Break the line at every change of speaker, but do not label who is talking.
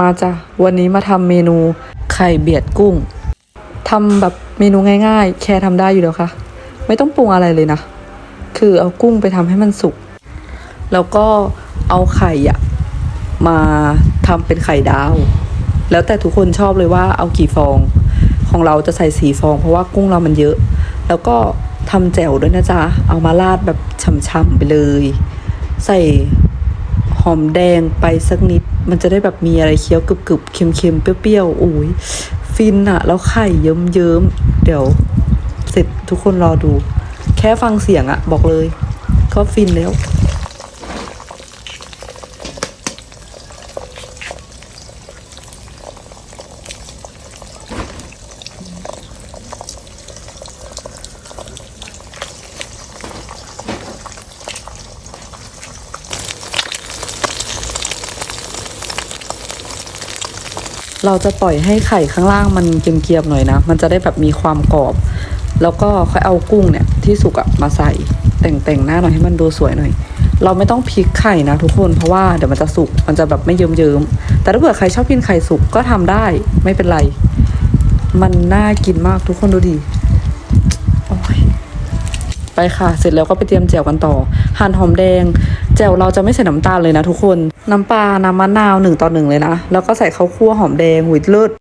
มาจ้ะ วันนี้มาทำเมนูไข่เบียดกุ้งทำแบบเมนูง่ายๆ แค่ทำได้อยู่แล้วค่ะ ไม่ต้องปรุงอะไรเลยนะ คือเอากุ้งไปทำให้มันสุก แล้วก็เอาไข่อะมาทำเป็นไข่ดาว แล้วแต่ทุกคนชอบเลยว่าเอากี่ฟอง ของเราจะใส่สีฟอง เพราะว่ากุ้งเรามันเยอะ แล้วก็ทำแจ่วด้วยนะจ๊ะ เอามาราดแบบช่ำๆไปเลย ใส่ หอมแดงไปสักนิด มันจะได้แบบมีอะไรเคี้ยวกรึบๆ เค็มๆ เปรี้ยวๆโอ้ยฟินอะแล้วไข่เยิ้มๆ เดี๋ยวเสร็จทุกคนรอดู แค่ฟังเสียงอะบอกเลย ก็ฟินแล้ว เราจะปล่อยให้ไข่ข้างล่างมันเกรียมๆหน่อยนะ มันจะได้แบบมีความกรอบ แล้วก็ค่อยเอากุ้งเนี่ยที่สุกอะมาใส่แต่งๆหน้าหน่อยให้มันดูสวยหน่อย เราไม่ต้องพลิกไข่นะทุกคนเพราะว่าเดี๋ยวมันจะสุกมันจะแบบไม่เยิ้มๆแต่ถ้าเผื่อใครชอบกินไข่สุกก็ทำได้ไม่เป็นไร มันน่ากินมากทุกคนดูดิไปค่ะ เสร็จแล้วก็ไปเตรียมแจ่วกันต่อ หั่นหอมแดง แจ่วเราจะไม่ใส่น้ำตาลเลยนะทุกคน น้ำปลา น้ำมะนาวหนึ่งต่อหนึ่งเลยนะ แล้วก็ใส่ข้าวคั่วหอมแดงหุยเลิศ